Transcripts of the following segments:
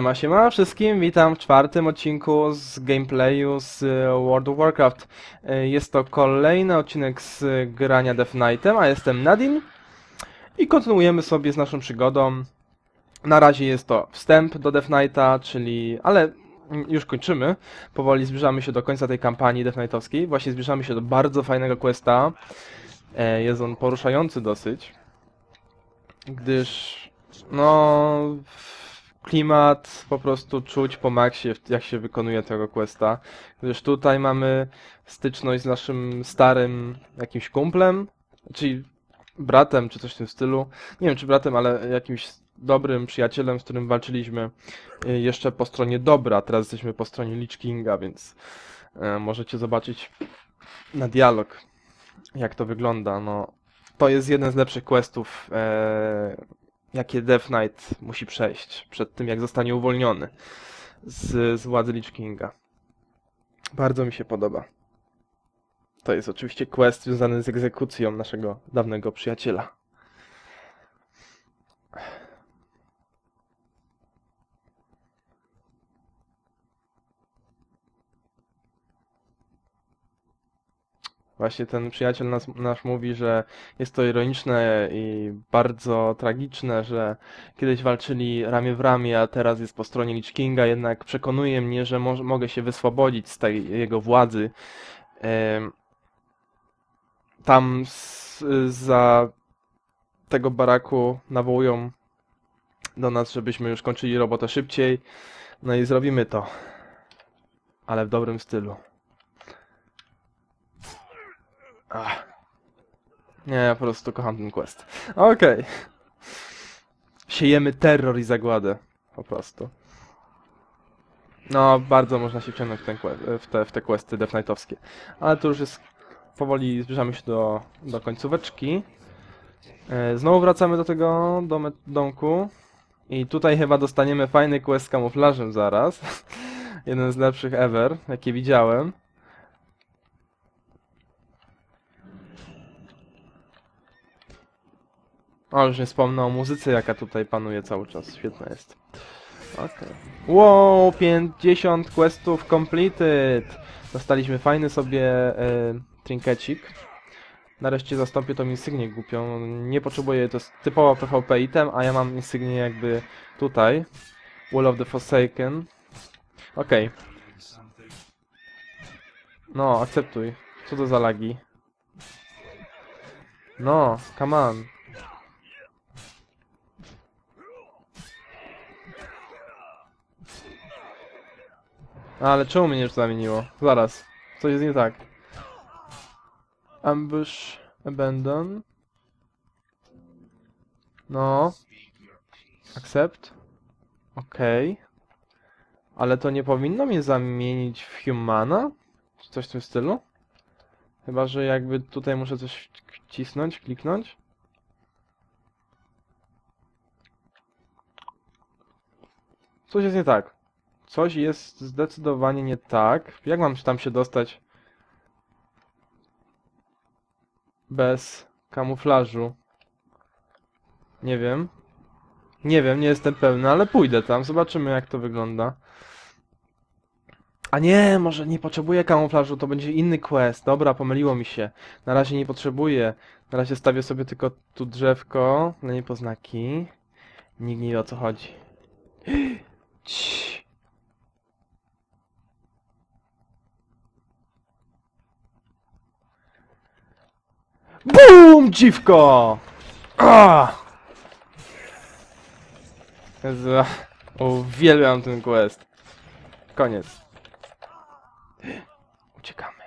Siema, siema wszystkim, witam w czwartym odcinku z gameplayu z e, World of Warcraft. E, Jest to kolejny odcinek z grania Death Knightem, a jestem Nadine i kontynuujemy sobie z naszą przygodą. Na razie jest to wstęp do Death Knighta, czyli... ale mm, już kończymy. Powoli zbliżamy się do końca tej kampanii Death Knightowskiej. Właśnie zbliżamy się do bardzo fajnego questa. E, Jest on poruszający dosyć, gdyż no klimat po prostu czuć po maksie, jak się wykonuje tego questa. Gdyż tutaj mamy styczność z naszym starym jakimś kumplem, czyli bratem, czy coś w tym stylu. Nie wiem, czy bratem, ale jakimś dobrym przyjacielem, z którym walczyliśmy y, jeszcze po stronie dobra. Teraz jesteśmy po stronie Lich Kinga, więc e, możecie zobaczyć na dialog, jak to wygląda. No, to jest jeden z lepszych questów, e, jakie Death Knight musi przejść przed tym, jak zostanie uwolniony z, z władzy Lich Kinga. Bardzo mi się podoba. To jest oczywiście quest związany z egzekucją naszego dawnego przyjaciela. Właśnie ten przyjaciel nas, nasz mówi, że jest to ironiczne i bardzo tragiczne, że kiedyś walczyli ramię w ramię, a teraz jest po stronie Lich Kinga, jednak przekonuje mnie, że mo mogę się wyswobodzić z tej jego władzy. Tam za tego baraku nawołują do nas, żebyśmy już kończyli robotę szybciej. No i zrobimy to. Ale w dobrym stylu. Ach. Nie, ja po prostu kocham ten quest. Okej. Siejemy terror i zagładę. Po prostu. No, bardzo można się wciągnąć w, ten, que- w, te, w te questy Death Knightowskie. Ale to już jest... Powoli zbliżamy się do, do końcóweczki. E, Znowu wracamy do tego dome- domku. I tutaj chyba dostaniemy fajny quest z kamuflażem zaraz. Jeden z lepszych ever, jakie widziałem. O, już nie wspomnę o muzyce, jaka tutaj panuje cały czas. Świetna jest. Okej. Wow, 50 questów completed! Dostaliśmy fajny sobie e, trinkecik. Nareszcie zastąpię tą insygnię głupią. Nie potrzebuję, to jest typowo PvP item, a ja mam insygnię jakby tutaj. Wall of the Forsaken. Okej. No, akceptuj. Co to za lagi? No, come on. Ale czemu mnie już zamieniło? Zaraz. Coś jest nie tak. Ambush Abandon. No. Accept. Okej. Ale to nie powinno mnie zamienić w Humana? Czy coś w tym stylu? Chyba, że jakby tutaj muszę coś wcisnąć, kliknąć. Coś jest nie tak. Coś jest zdecydowanie nie tak. Jak mam tam się dostać bez kamuflażu? Nie wiem. Nie wiem, nie jestem pewny, ale pójdę tam, zobaczymy jak to wygląda. A nie, może nie potrzebuję kamuflażu, to będzie inny quest. Dobra, pomyliło mi się. Na razie nie potrzebuję. Na razie stawię sobie tylko tu drzewko na niepoznaki. Nikt nie wie o co chodzi. Cii. BUM! Dziwko! Ah! Uwielbiam ten quest. Koniec. Uciekamy.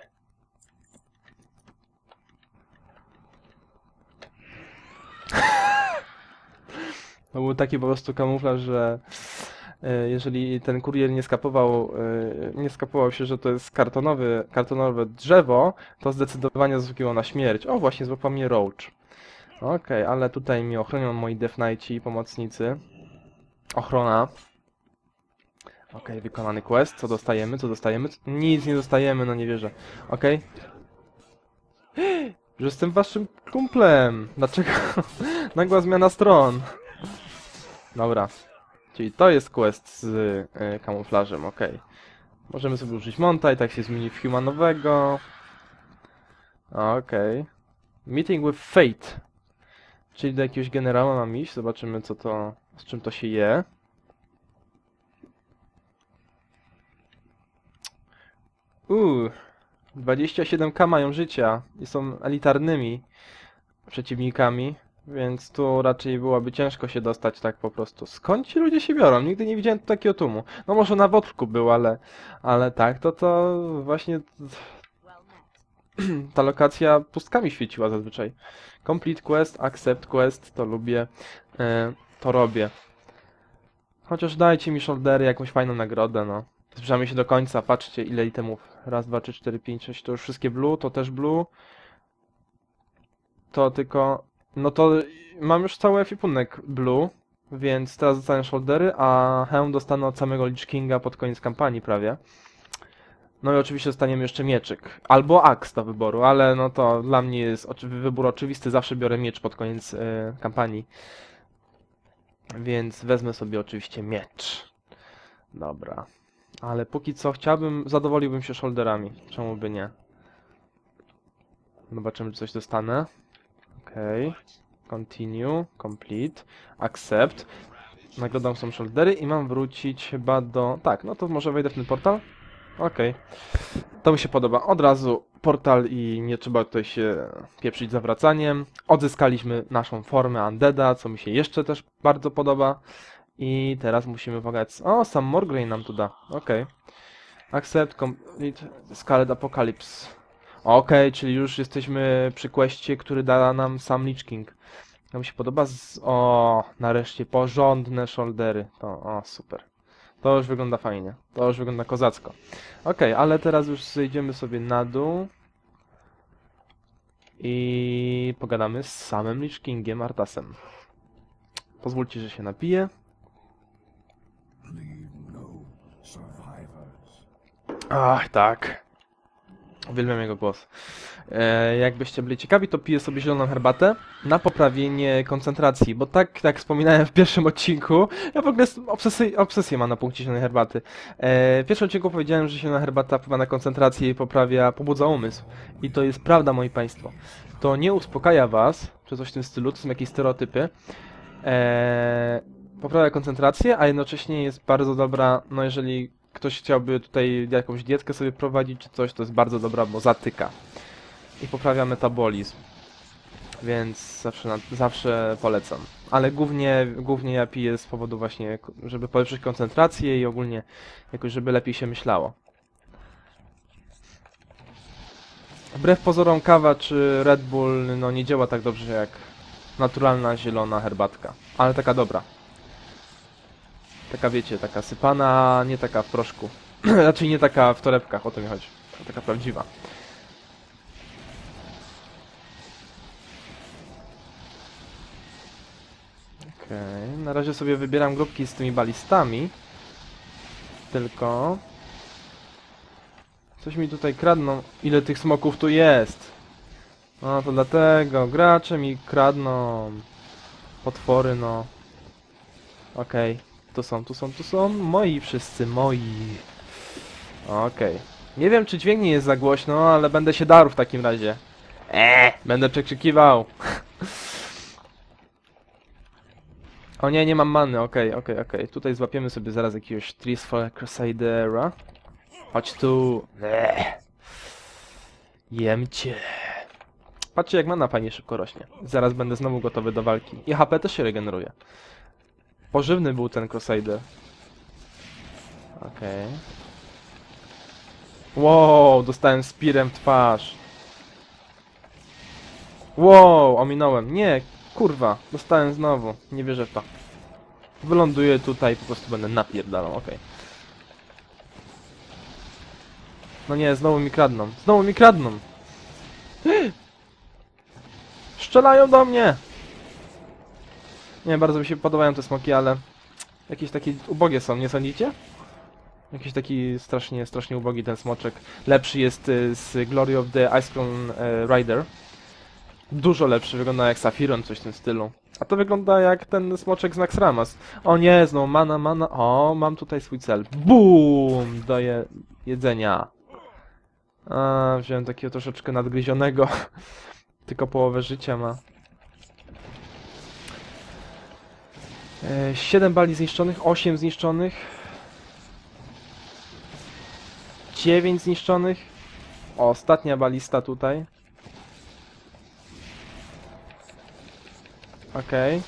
To był taki po prostu kamuflaż, że jeżeli ten kurier nie skapował, e, nie skapował się, że to jest kartonowy, kartonowe drzewo, to zdecydowanie zasługiwał na śmierć. O, właśnie złapał mnie Roach. Okej, ale tutaj mi ochronią moi Death Knighti i pomocnicy. Ochrona. Okej, wykonany quest. Co dostajemy? Co dostajemy? Nic nie dostajemy, no nie wierzę. Okej. Że jestem waszym kumplem. Dlaczego? Nagła zmiana stron. Dobra. Czyli to jest quest z y, kamuflażem, ok. Możemy sobie użyć monta i tak się zmieni w humanowego. Okej. Meeting with Fate. Czyli do jakiegoś generała mam iść. Zobaczymy co to, z czym to się je. Uuu. 27k mają życia i są elitarnymi przeciwnikami, więc tu raczej byłoby ciężko się dostać tak po prostu. Skąd ci ludzie się biorą? Nigdy nie widziałem takiego tłumu. No może na Wodku był, ale, ale tak, to to właśnie ta lokacja pustkami świeciła zazwyczaj. Complete quest, accept quest, to lubię, e, to robię. Chociaż dajcie mi shouldery, jakąś fajną nagrodę, no. Zbliżamy się do końca, patrzcie ile itemów. Raz, dwa, trzy, cztery, pięć, sześć, to już wszystkie blue, to też blue. To tylko... No to mam już cały efipunek blue, więc teraz dostanę shouldery, a hełm dostanę od samego Lich Kinga pod koniec kampanii prawie. No i oczywiście dostaniemy jeszcze mieczyk. Albo aks do wyboru, ale no to dla mnie jest oczy- wybór oczywisty, zawsze biorę miecz pod koniec e, kampanii. Więc wezmę sobie oczywiście miecz. Dobra. Ale póki co chciałbym, zadowoliłbym się shoulderami. Czemu by nie? Zobaczymy, czy coś dostanę. Okej. Continue. Complete. Accept. Nagrodą są shouldery i mam wrócić chyba do... Tak, no to może wejdę w ten portal? Okej. To mi się podoba. Od razu portal i nie trzeba tutaj się pieprzyć zawracaniem. Odzyskaliśmy naszą formę Undeada, co mi się jeszcze też bardzo podoba. I teraz musimy pogać. O, sam Morgrey nam tu da. Okej. Accept complete Scarlet Apocalypse. Okej, czyli już jesteśmy przy questie, który da nam sam Lich King. To mi się podoba. Z... O, nareszcie porządne shouldery. To, o, super. To już wygląda fajnie. To już wygląda kozacko. Okej, ale teraz już zejdziemy sobie na dół. I pogadamy z samym Lich Kingiem Artasem. Pozwólcie, że się napiję. No. Ach, tak. Uwielbiam jego głos. E, jakbyście byli ciekawi, to piję sobie zieloną herbatę na poprawienie koncentracji, bo tak jak wspominałem w pierwszym odcinku, ja w ogóle obsesję, obsesję mam na punkcie zielonej herbaty. E, w pierwszym odcinku powiedziałem, że zielona herbata wpływa na koncentrację i poprawia, pobudza umysł. I to jest prawda, moi państwo. To nie uspokaja was, czy coś w tym stylu, to są jakieś stereotypy. E, poprawia koncentrację, a jednocześnie jest bardzo dobra, no jeżeli ktoś chciałby tutaj jakąś dietkę sobie prowadzić czy coś, to jest bardzo dobra, bo zatyka. I poprawia metabolizm. Więc zawsze, na, zawsze polecam. Ale głównie, głównie ja piję z powodu właśnie, żeby polepszyć koncentrację i ogólnie jakoś, żeby lepiej się myślało. Wbrew pozorom kawa czy Red Bull no nie działa tak dobrze jak naturalna zielona herbatka. Ale taka dobra. Taka wiecie, taka sypana, nie taka w proszku. Raczej nie taka w torebkach, o to mi chodzi. Taka prawdziwa. Okej, na razie sobie wybieram grupki z tymi balistami. Tylko... Coś mi tutaj kradną. Ile tych smoków tu jest? No to dlatego, gracze mi kradną. Potwory, no. Okej. Tu są, tu są, tu są. Moi wszyscy, moi. Okej. Nie wiem, czy dźwięk nie jest za głośno, ale będę się darł w takim razie. Eee, będę przekrzykiwał. o nie, nie mam many, okej, okej, okej. Tutaj złapiemy sobie zaraz jakiegoś for Crusadera. Chodź tu. Eee. Jem cię. Patrzcie, jak mana fajnie szybko rośnie. Zaraz będę znowu gotowy do walki. I HP też się regeneruje. Pożywny był ten Crusader. Okej. Wow, dostałem spirem w twarz. Wow, ominąłem. Nie, kurwa, dostałem znowu. Nie wierzę w to. Wyląduję tutaj, po prostu będę napierdalał, okej. No nie, znowu mi kradną. Znowu mi kradną. Strzelają do mnie! Nie, bardzo mi się podobają te smoki, ale jakieś takie ubogie są, nie sądzicie? Jakiś taki strasznie, strasznie ubogi ten smoczek. Lepszy jest y, z Glory of the Ice Crown e, Rider. Dużo lepszy, wygląda jak Safiron, coś w tym stylu. A to wygląda jak ten smoczek z Naxxramas. O nie, znowu mana, mana. O, mam tutaj swój cel. Boom! Do je jedzenia. A, wziąłem takiego troszeczkę nadgryzionego. Tylko połowę życia ma. 7 bali zniszczonych, 8 zniszczonych. 9 zniszczonych. O, ostatnia balista tutaj. Okej.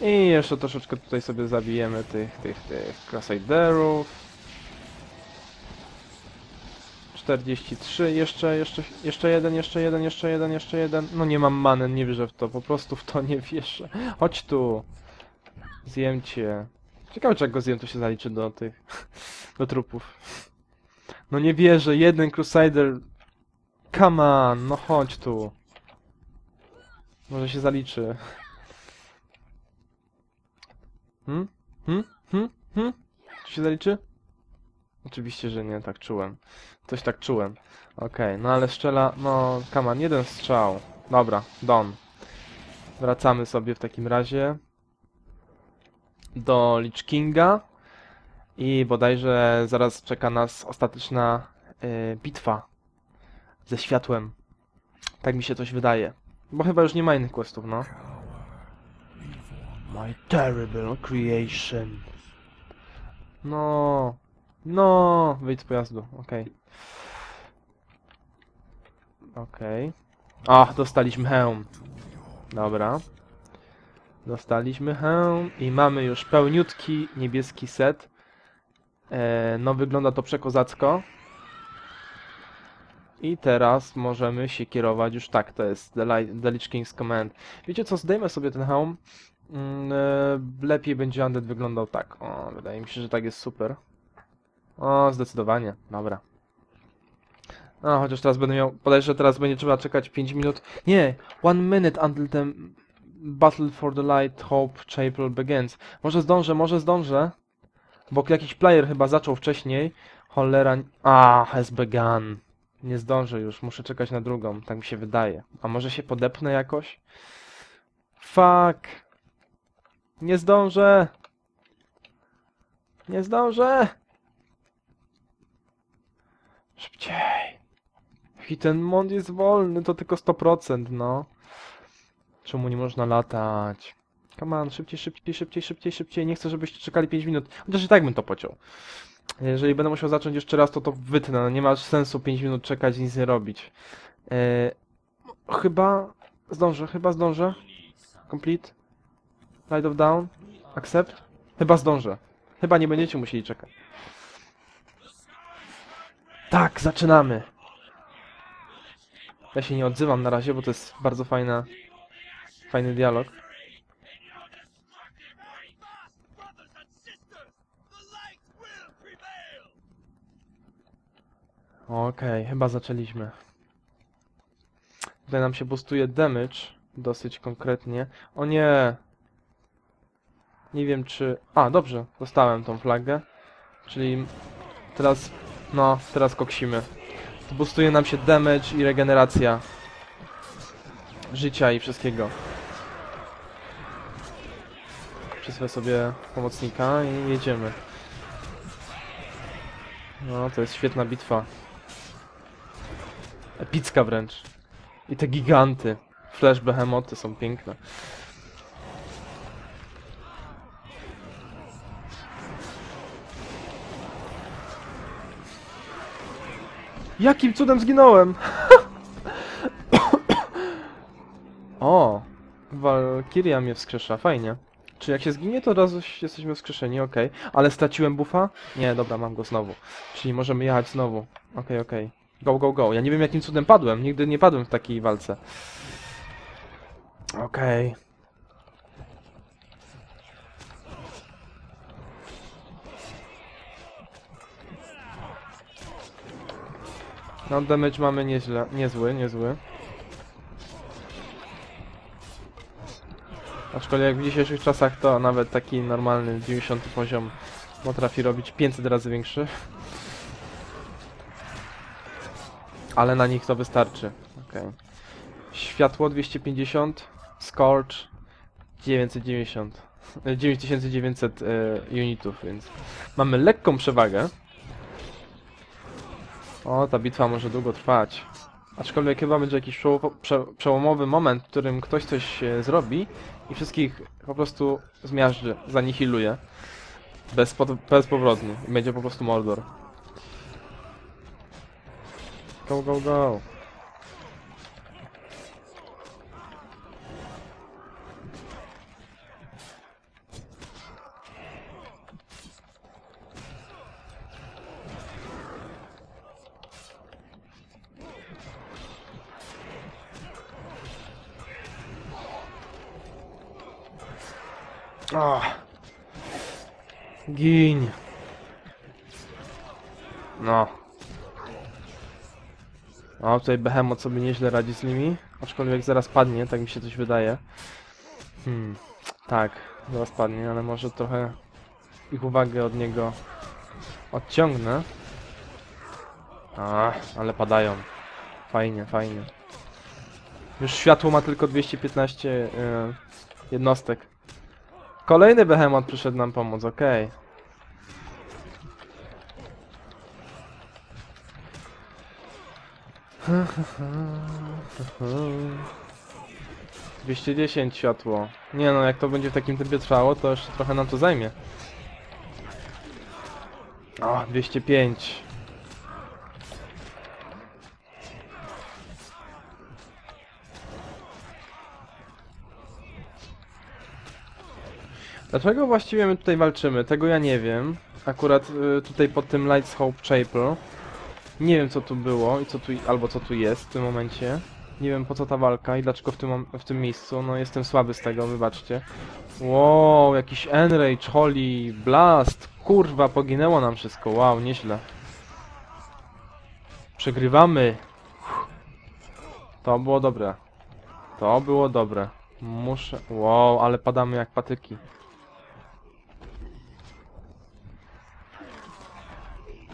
I jeszcze troszeczkę tutaj sobie zabijemy tych, tych, tych Crusaderów. 43, jeszcze, jeszcze, jeszcze jeden, jeszcze jeden, jeszcze jeden, jeszcze jeden. No nie mam many, nie wierzę w to, po prostu w to nie wierzę. Chodź tu. Zjem cię. Ciekawe czy jak go zjem to się zaliczy do tych, do trupów. No nie wierzę, jeden Crusader. Come on, no chodź tu. Może się zaliczy. Hmm? Hmm? Hmm? Hmm? Czy się zaliczy? Oczywiście, że nie, tak czułem. Coś tak czułem. Okej, no ale strzela, no, come on, jeden strzał. Dobra, don. Wracamy sobie w takim razie do Lich Kinga i bodajże zaraz czeka nas ostateczna y, bitwa ze światłem. Tak mi się coś wydaje. Bo chyba już nie ma innych questów, no. My terrible creation. No. No. Wyjdź z pojazdu, okej. Okej. Ach, dostaliśmy hełm. Dobra. Dostaliśmy hełm i mamy już pełniutki niebieski set. E, no wygląda to przekozacko. I teraz możemy się kierować już tak, to jest The, Li- The Lich King's Command. Wiecie co, zdejmę sobie ten hełm. Mm, e, lepiej będzie Undead wyglądał tak. O, wydaje mi się, że tak jest super. O, zdecydowanie, dobra. No, chociaż teraz będę miał, podejrzewam, że teraz będzie trzeba czekać 5 minut. Nie, one minute until the battle for the light hope chapel begins. Może zdążę, może zdążę. Bo jakiś player chyba zaczął wcześniej. Cholera... A, has begun. Nie zdążę już, muszę czekać na drugą, tak mi się wydaje. A może się podepnę jakoś? Fuck. Nie zdążę. Nie zdążę. Szybciej. I ten mąd jest wolny, to tylko 100%, no. Czemu nie można latać? Come on, szybciej, szybciej, szybciej, szybciej, szybciej. Nie chcę, żebyście czekali 5 minut. Chociaż i tak bym to pociął. Jeżeli będę musiał zacząć jeszcze raz, to to wytnę. No, nie ma sensu 5 minut czekać nic nie robić. Eee, chyba zdążę, chyba zdążę. Complete. Light of down. Accept. Chyba zdążę. Chyba nie będziecie musieli czekać. Tak, zaczynamy. Ja się nie odzywam na razie, bo to jest bardzo fajna, fajny dialog. Okej, chyba zaczęliśmy. Tutaj nam się boostuje damage dosyć konkretnie. O nie! Nie wiem czy... A, dobrze, dostałem tą flagę. Czyli teraz... No, teraz koksimy. Boostuje nam się damage i regeneracja życia i wszystkiego. Przysłę sobie pomocnika i jedziemy. No, to jest świetna bitwa. Epicka wręcz. I te giganty. Flash behemoty są piękne. Jakim cudem zginąłem? o, Valkyria mnie wskrzesza, fajnie. Czy jak się zginie, to od razu jesteśmy wskrzeszeni, okej. Ale straciłem buffa? Nie, dobra, mam go znowu. Czyli możemy jechać znowu. Okej, okej. Go, go, go. Ja nie wiem jakim cudem padłem. Nigdy nie padłem w takiej walce. Okej. No damage mamy nieźle, niezły, niezły. Aczkolwiek jak w dzisiejszych czasach to nawet taki normalny 90 poziom potrafi robić 500 razy większy. Ale na nich to wystarczy. Okej. Światło 250, Scorch 9990. e, 9900 e, unitów, więc mamy lekką przewagę. O, ta bitwa może długo trwać. Aczkolwiek chyba będzie jakiś przeło- prze, przełomowy moment, w którym ktoś coś e, zrobi i wszystkich po prostu zmiażdży, zanihiluje. Bez, bezpowrotnie. I będzie po prostu Mordor. Go, go, go. Ah. Gin. No. O, tutaj Behemoth sobie nieźle radzi z nimi. Aczkolwiek zaraz padnie, tak mi się coś wydaje. Hmm. Tak, zaraz padnie, ale może trochę ich uwagę od niego odciągnę. A, ale padają. Fajnie, fajnie. Już światło ma tylko 215 e, jednostek. Kolejny behemoth przyszedł nam pomóc, okej. 210 światło. Nie no, jak to będzie w takim tempie trwało, to jeszcze trochę nam to zajmie. O, 205. Dlaczego właściwie my tutaj walczymy? Tego ja nie wiem. Akurat y, tutaj pod tym Lights Hope Chapel. Nie wiem co tu było i co tu, albo co tu jest w tym momencie. Nie wiem po co ta walka i dlaczego w tym, w tym miejscu. No jestem słaby z tego, wybaczcie. Wow, jakiś Enrage, Holy, Blast. Kurwa, poginęło nam wszystko. Wow, nieźle. Przegrywamy. To było dobre. To było dobre. Muszę... Wow, ale padamy jak patyki.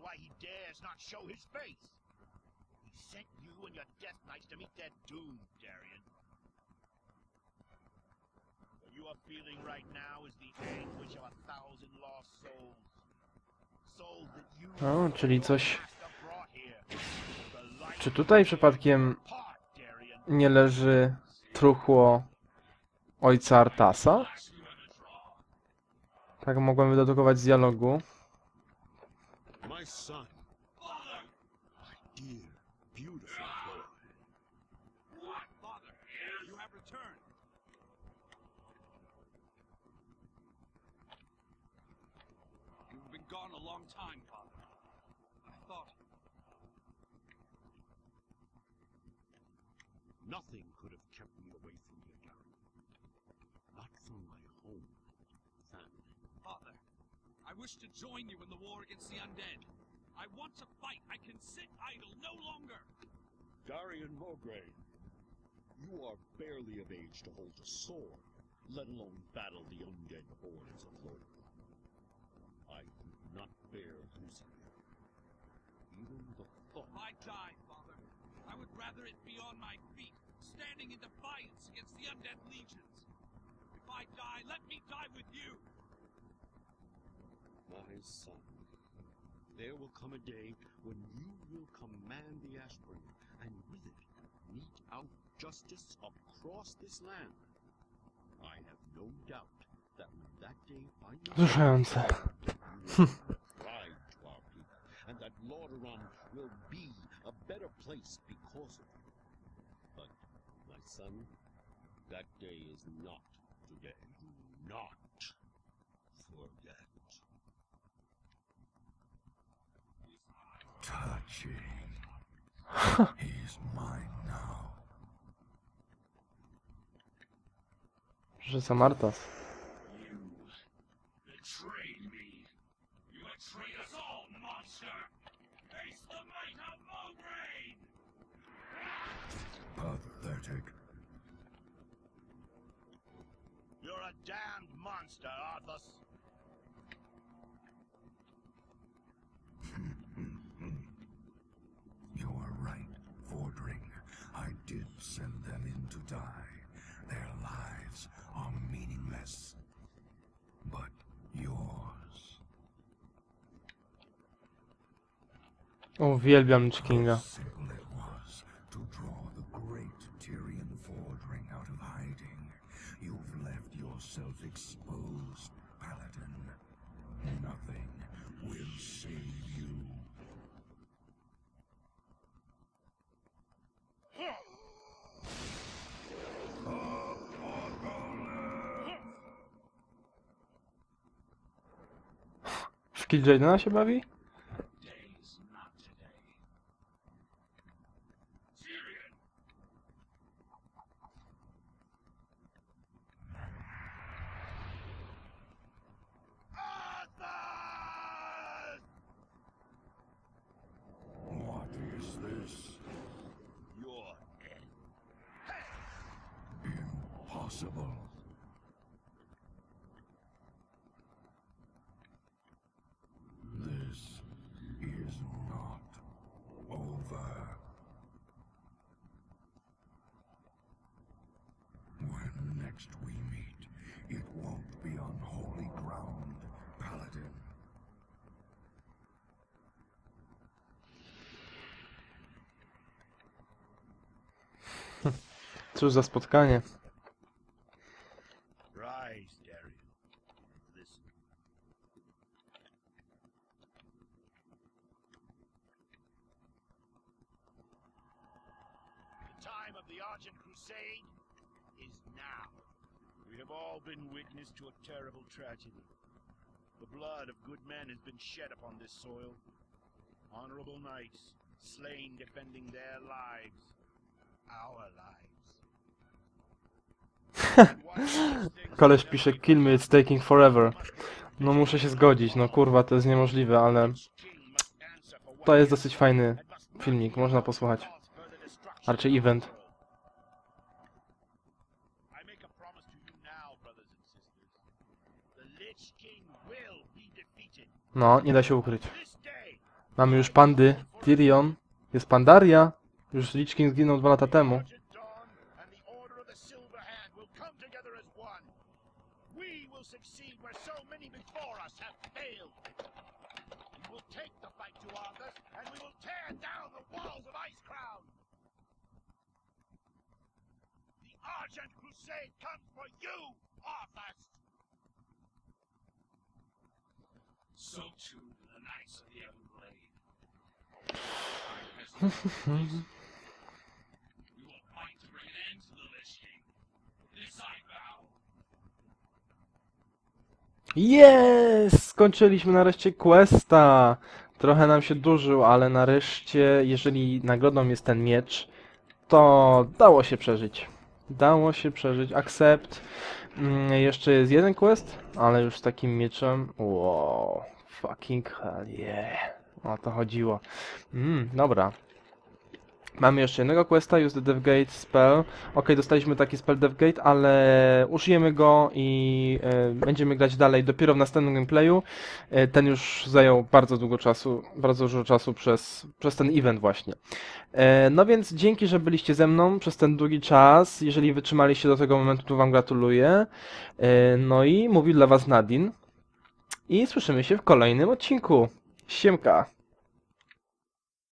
Is why he dares not show his face. He sent you and your death knights to meet their doom, Darian. What you are feeling right now is the anguish of a thousand lost souls. Souls that you czyli coś... Czy tutaj przypadkiem nie leży truchło ojca Artasa? Tak mogłem wydedukować z dialogu. Son. My dear, beautiful boy. What, Father? You have returned. You've been gone a long time, Father. I thought Nothing could have kept me away from you, Gary. Not from my home, family. Father, I wish to join you in the war against the undead. I want to fight. I can sit idle no longer. Darian Morgrave, you are barely of age to hold a sword, let alone battle the undead hordes of Lordaeron. I could not bear losing you. Even the thought If I die, Father, I would rather it be on my feet, standing in defiance against the undead legions. If I die, let me die with you. My son, there will come a day when you will command the Ashbringer, and with it mete out justice across this land. I have no doubt that when that day finally Wzruszające. you will pride to our people, and that Lordaeron will be a better place because of you. But, my son, that day is not today. Do not forget. Touching. He's mine now. Że Samartas. You betrayed me. You betrayed us all, monster. Face the might of Mograine. Pathetic. You're a damned monster, Arthas. Did send them in to die. Their lives are meaningless. But yours. Uwielbiam Kinga. W Kill Jadena się bawi? Days next we meet, it won't be on holy ground, Paladin. Cóż za spotkanie. Rise, Darius. Listen. The time of the Argent Crusade is now. We have all been witness to a terrible tragedy. The blood of good men has been shed upon this soil. Honorable knights, slain defending their lives. Our lives. Koleś pisze kill me, it's taking forever. No muszę się zgodzić, no kurwa to jest niemożliwe, ale to jest dosyć fajny filmik, można posłuchać. A raczej event. I make a promise to you now, brothers and sisters. The Lich King will be defeated. No, nie da się ukryć. Mamy już pandy, Tyrion, jest Pandaria. Już Lich King zginął dwa lata temu. Comes for you, So too the Knights of the. We will fight to bring an end to the Lich King. This I vow. Jest! Skończyliśmy nareszcie questa. Trochę nam się dłużył, ale nareszcie, jeżeli nagrodą jest ten miecz, to dało się przeżyć. Dało się przeżyć. Accept. Mm, jeszcze jest jeden quest, ale już z takim mieczem. Wow, fucking hell yeah. O to chodziło. Mm, dobra. Mamy jeszcze jednego questa, use the Devgate spell. Ok, dostaliśmy taki spell Devgate, ale użyjemy go i e, będziemy grać dalej dopiero w następnym gameplayu. E, ten już zajął bardzo długo czasu, bardzo dużo czasu przez, przez ten event właśnie. E, no więc dzięki, że byliście ze mną przez ten długi czas. Jeżeli wytrzymaliście do tego momentu, to wam gratuluję. No i mówił dla was Nadin. I słyszymy się w kolejnym odcinku. Siemka.